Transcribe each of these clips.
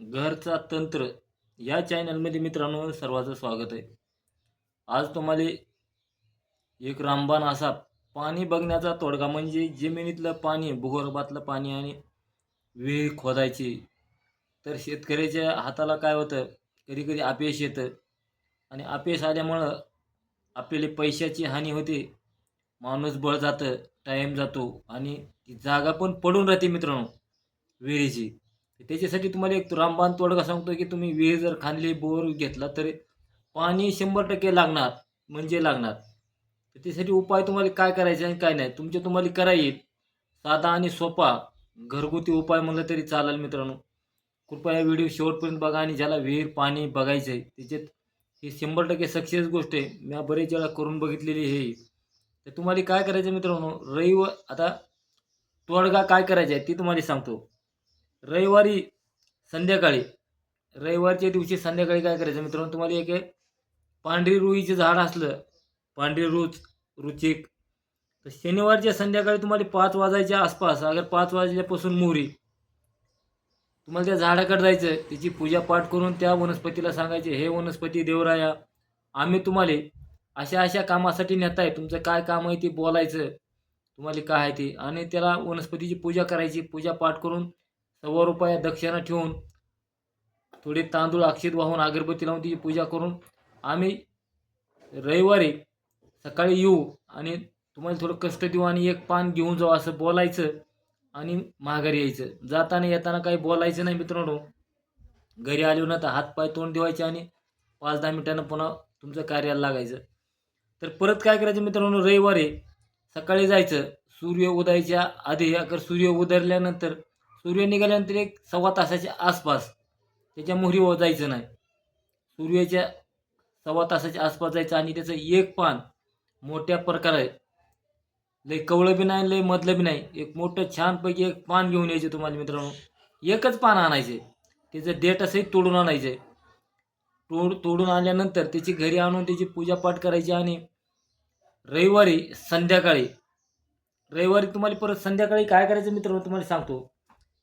घरचा तंत्र या चॅनलमध्ये मित्रांनो सर्वांचं स्वागत आहे. आज तुम्हाला एक रामबाण असा पाणी बघण्याचा तोडगा म्हणजे जमिनीतलं पाणी भूगर्भातलं पाणी आणि विहीर खोदायची. तर शेतकऱ्याच्या हाताला काय होतं? कधी कधी अपयश येतं आणि अपयश आल्यामुळं आपल्याला पैशाची हानी होते. माणूस बळ जातं टाईम जातो आणि ती जागा पण पडून राहते मित्रांनो विहिरीची त्याच्यासाठी तुम्हाला एक रामबाण तोडगा सांगतो की तुम्ही विहीर जर खांदली बोर घेतला तर पाणी शंभर टक्के लागणार म्हणजे लागणार. तर उपाय तुम्हाला काय करायचे आणि काय नाही तुमचे तुम्हाला करा येईल. साधा आणि सोपा घरगुती उपाय म्हणलं तरी चालेल मित्रांनो. कृपया व्हिडिओ शेवटपर्यंत बघा आणि ज्याला विहीर पाणी बघायचं आहे त्याच्यात ही शंभर टक्के सक्सेस गोष्ट आहे. मी बरेच वेळा करून बघितलेली हे तर तुम्हाला काय करायचं मित्रांनो रविवार आता तोडगा काय करायचा आहे ती तुम्हाला सांगतो. रविवारी संध्याकाळी रविवारच्या दिवशी संध्याकाळी काय करायचं मित्रांनो? तुम्हाला एक आहे पांढरी रुईचं झाड असलं पांढरी रुच रुचिक तर शनिवारच्या संध्याकाळी तुम्हाला पाच वाजायच्या आसपास अगर पाच वाजल्यापासून मोहरी तुम्हाला त्या झाडाकडे जायचं त्याची पूजापाठ करून त्या वनस्पतीला सांगायचे हे वनस्पती देवराया आम्ही तुम्हाला अशा अशा कामासाठी नेताय तुमचं काय काम आहे ते बोलायचं तुम्हाला काय आहे ते. आणि त्याला वनस्पतीची पूजा करायची पूजा पाठ करून सव्वा रुपया दक्षिणा ठेवून थोडे तांदूळ अक्षित वाहून अगरबत्ती लावून तिची पूजा करून आम्ही रविवारी सकाळी येऊ आणि तुम्हाला थोडं कष्ट देऊ आणि एक पान घेऊन जाऊ असं बोलायचं आणि माघारी यायचं. जाताना येताना काही बोलायचं नाही मित्रांनो. घरी आलो ना तर हातपाय तोंड देवायचे आणि पाच दहा मिनिटानं पुन्हा तुमचं कार्याला लागायचं. तर परत काय करायचं मित्रांनो? रविवारी सकाळी जायचं. सूर्य उदयाच्या आधी अगर सूर्य उदरल्यानंतर सूर्य निघाल्यानंतर एक सव्वा तासाच्या आसपास त्याच्या मोहरीवर जायचं नाही. सूर्याच्या सव्वा तासाच्या आसपास जायचं आणि त्याचं एक पान मोठ्या प्रकारे लय कवळं बी नाही लय मधलं बी नाही एक मोठं छानपैकी एक पान घेऊन यायचे तुम्हाला मित्रांनो. एकच पान आणायचे. त्याचं देठ असंही तोडून आणायचे. तोड तोडून आणल्यानंतर त्याची घरी आणून त्याची पूजापाठ करायची आणि रविवारी संध्याकाळी रविवारी तुम्हाला परत संध्याकाळी काय करायचं मित्रांनो तुम्हाला सांगतो.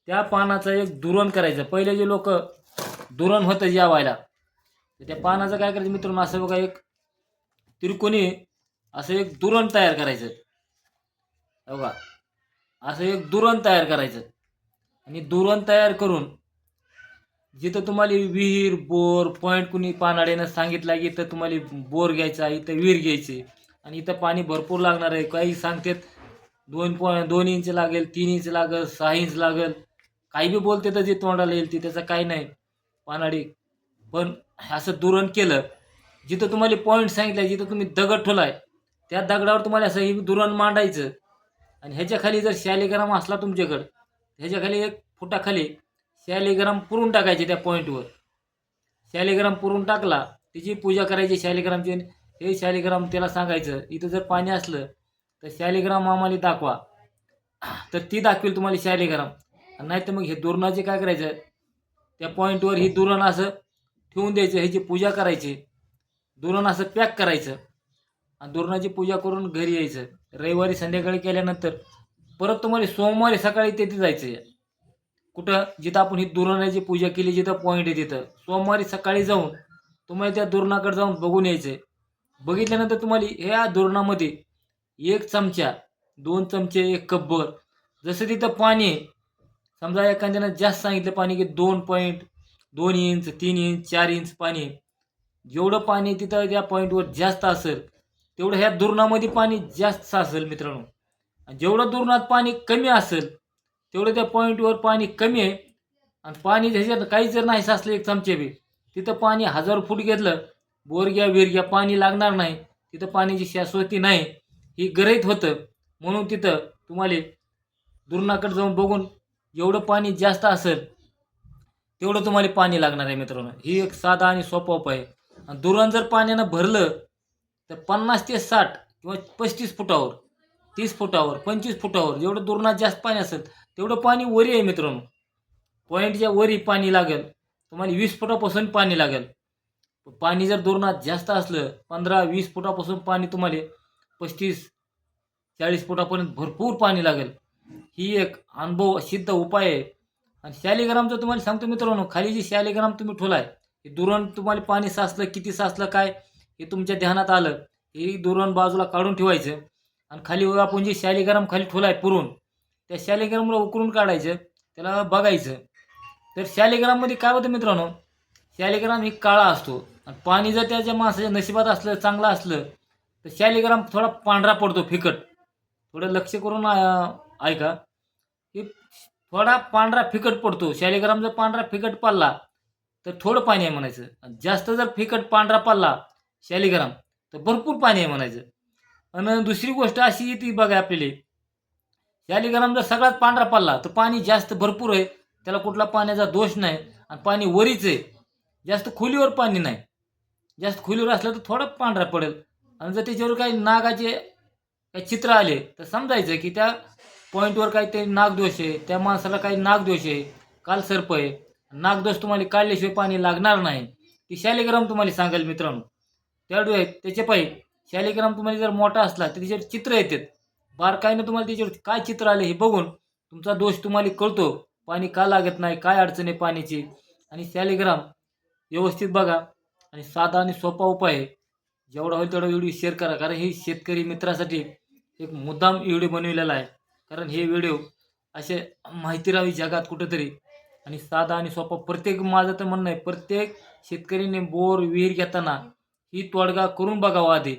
त्या पानाचं एक दुरण करायचं. पहिले जे लोक दुरण होतं जेवायला तर त्या पानाचं काय करायचं मित्रांनो? असं बघा एक त्रिकोणी असं एक दुरण तयार करायचं. बघा असं एक दुरण तयार करायचं. आणि दुरण तयार करून जिथं तुम्हाला विहीर बोर पॉईंट कुणी पानाड्यानं सांगितलं की इथं तुम्हाला बोर घ्यायचा इथं विहीर घ्यायची. आणि इथं पाणी भरपूर लागणार आहे. काही सांगतात दोन पॉईंट दोन इंच लागेल तीन इंच लागेल सहा इंच लागेल. काही बी बोलते तर जे तोंडाला येईल ते त्याचं काही नाही. पानाडी. पण असं दुरण केलं जिथं तुम्हाला पॉईंट सांगितलं जिथं तुम्ही दगड ठोलाय त्या दगडावर तुम्हाला असं हे दुरण मांडायचं. आणि ह्याच्याखाली जर शालिग्राम असला तुमच्याकडं ह्याच्याखाली एक फुटाखाली शालिग्राम पुरून टाकायचे त्या पॉईंटवर शालिग्राम पुरून टाकला तिची पूजा करायची शालिग्रामची हे शालिग्राम त्याला सांगायचं इथं जर पाणी असलं तर शालिग्राम आम्हाला दाखवा. तर ती दाखवेल तुम्हाला शालिग्राम नाही तर मग हे दुरणाचे काय करायचं? त्या पॉईंटवर ही दुरण असं ठेवून द्यायचं ह्याची पूजा करायची. दुरण असं पॅक करायचं. आणि दुरणाची पूजा करून घरी यायचं. रविवारी संध्याकाळी केल्यानंतर परत तुम्हाला सोमवारी सकाळी तेथे जायचं कुठं? जिथं आपण ही दुरणाची पूजा केली जिथं पॉईंट आहे तिथं. सोमवारी सकाळी जाऊन तुम्हाला त्या दुरणाकडे जाऊन बघून यायचं बघितल्यानंतर तुम्हाला ह्या दुरणामध्ये एक चमचा दोन चमचे एक कपभर जसं तिथं पाणी आहे समजा एखाद्यानं जास्त सांगितलं पाणी की दोन पॉईंट दोन इंच तीन इंच चार इंच पाणी जेवढं पाणी तिथं त्या पॉईंटवर जास्त असेल तेवढं ह्या दुरणामध्ये पाणी जास्त असेल मित्रांनो. आणि जेवढं दुरणात पाणी कमी असेल तेवढं त्या पॉईंटवर पाणी कमी आहे. आणि पाणी ह्याच्यात काही जर नाही साचलं एक चमचे बी तिथं पाणी हजार फूट घेतलं बोरग्या विरग्या पाणी लागणार नाही. तिथं पाण्याची शाश्वती नाही. ही गरज होतं. म्हणून तिथं तुम्हाला दुरणाकडे जाऊन बघून जेवढं पाणी जास्त असेल तेवढं तुम्हाला पाणी लागणार आहे मित्रांनो. ही एक साधा आणि सोपा उपाय आहे. आणि दुरण जर पाण्यानं भरलं तर पन्नास ते साठ किंवा पस्तीस फुटावर तीस फुटावर पंचवीस फुटावर जेवढं दुरणात जास्त पाणी असेल तेवढं पाणी वरी आहे मित्रांनो. पॉईंटच्या वरी पाणी लागेल. तुम्हाला वीस फुटापासून पाणी लागेल. पाणी जर दुरणात जास्त असलं पंधरा वीस फुटापासून पाणी तुम्हाला पस्तीस चाळीस फुटापर्यंत भरपूर पाणी लागेल. ही एक अनुभव सिद्ध उपाय आहे. आणि शालिग्रामचं तुम्हाला सांगतो मित्रांनो खाली जी शालिग्राम तुम्ही ठोलाय हे दुरण तुम्हाला पाणी साचलं किती साचलं काय हे तुमच्या ध्यानात आलं हे दुरण बाजूला काढून ठेवायचं. आणि खाली आपण जे शालिग्राम खाली ठोलाय पुरून त्या शालिग्रामला उकरून काढायचं त्याला बघायचं. तर शालिग्राममध्ये काय होतं मित्रांनो शालिग्राम ही काळा असतो. आणि पाणी जर त्याच्या माणसाच्या नशिबात असलं चांगलं असलं तर शालिग्राम थोडा पांढरा पडतो फिकट. थोडं लक्ष करून ऐका की थोडा पांढरा फिकट पडतो. शालिग्राम जर पांढरा फिकट पडला तर थोडं पाणी आहे म्हणायचं. आणि जास्त जर फिकट पांढरा पडला शालिग्राम तर भरपूर पाणी आहे म्हणायचं. आणि दुसरी गोष्ट अशी ती बघा आपल्याला. शालिग्राम जर सगळ्यात पांढरा पडला तर पाणी जास्त भरपूर आहे. त्याला कुठला पाण्याचा दोष नाही. आणि पाणी वरीच आहे. जास्त खोलीवर पाणी नाही. जास्त खोलीवर असलं तर थोडं पांढरा पडेल. आणि जर त्याच्यावर काही नागाचे काही चित्र आले तर समजायचं की त्या पॉईंटवर काहीतरी नागदोष आहे. त्या माणसाला काही नागदोष आहे. काल सर्प आहे. नागदोष तुम्हाला काढल्याशिवाय पाणी लागणार नाही. ती शालिग्राम तुम्हाला सांगेल मित्रांनो. त्याडू आहेत त्याचे पायी. शालिग्राम तुम्हाला जर मोठा असला तर त्याच्यावर चित्र येतात. बारकाईनं तुम्हाला त्याच्यावर काय चित्र आले हे बघून तुमचा दोष तुम्हाला कळतो. पाणी का लागत नाही काय अडचण आहे पाण्याची? आणि शालिग्राम व्यवस्थित बघा. आणि साधा आणि सोपा उपाय आहे. जेवढा होईल तेवढा व्हिडिओ शेअर करा. कारण हे शेतकरी मित्रासाठी एक मुद्दाम व्हिडिओ बनविलेला आहे. कारण हे व्हिडिओ असे माहिती राहावी जगात कुठंतरी. आणि साधा आणि सोपा प्रत्येक माझं तर म्हणणं आहे प्रत्येक शेतकरीने बोर विहीर घेताना ही तोडगा करून बघावा आधी.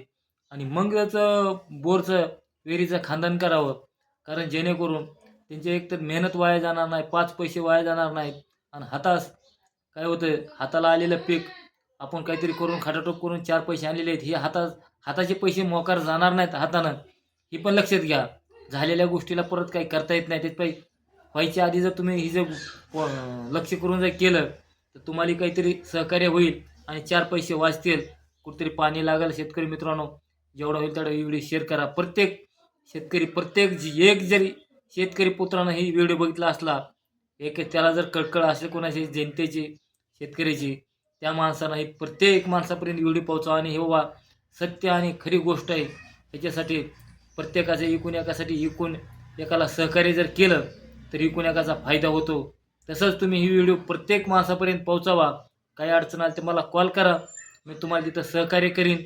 आणि मग त्याचं बोरचं विहिरीचं खानदान करावं. कारण जेणेकरून त्यांचे एकतर मेहनत वाया जाणार नाही पाच पैसे वाया जाणार नाहीत. आणि हातास काय होतं हाताला आलेलं पीक आपण काहीतरी करून खाटाटोप करून चार पैसे आणलेले आहेत हे हातास हाताचे पैसे मोकार जाणार नाहीत हातानं. ही पण लक्षात घ्या. झालेल्या गोष्टीला परत काही करता येत नाही. त्याच्यापायी व्हायच्या आधी जर तुम्ही ही जर प- लक्ष करून जर केलं तर तुम्हाला काहीतरी सहकार्य होईल आणि चार पैसे वाचतील. कुठेतरी पाणी लागेल शेतकरी मित्रांनो. जेवढा होईल तेवढा व्हिडिओ शेअर करा. प्रत्येक शेतकरी प्रत्येक जी- एक जरी शेतकरी पुत्रानं ही व्हिडिओ बघितला असला एक त्याला जर कळकळ असेल कोणाची जनतेची शेतकऱ्याची त्या माणसानं ही प्रत्येक माणसापर्यंत व्हिडिओ पोहोचावा. आणि हे बाबा सत्य आणि खरी गोष्ट आहे. याच्यासाठी प्रत्येकाचं एकूण एकासाठी एकूण एकाला सहकार्य जर केलं तर एकूण एकाचा फायदा होतो. तसंच तुम्ही ही व्हिडिओ प्रत्येक माणसापर्यंत पोहोचावा. काही अडचण आली तर मला कॉल करा. मी तुम्हाला तिथं सहकार्य करीन.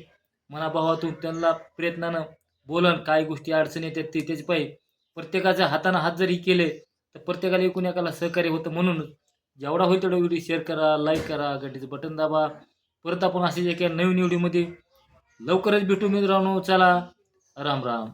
मनाभावातून त्यांना प्रयत्नानं बोलन. काय गोष्टी अडचणी येतात ते त्याची पाहिजे. प्रत्येकाच्या हातानं हात जरी केले तर प्रत्येकाला एकूण एकाला सहकार्य होतं म्हणून जेवढा होईल तेवढा व्हिडिओ शेअर करा लाईक करा घंटीचं बटन दाबा. परत आपण असेच एका नवीन व्हिडिओमध्ये लवकरच भेटू मित्रांनो. चला राम राम.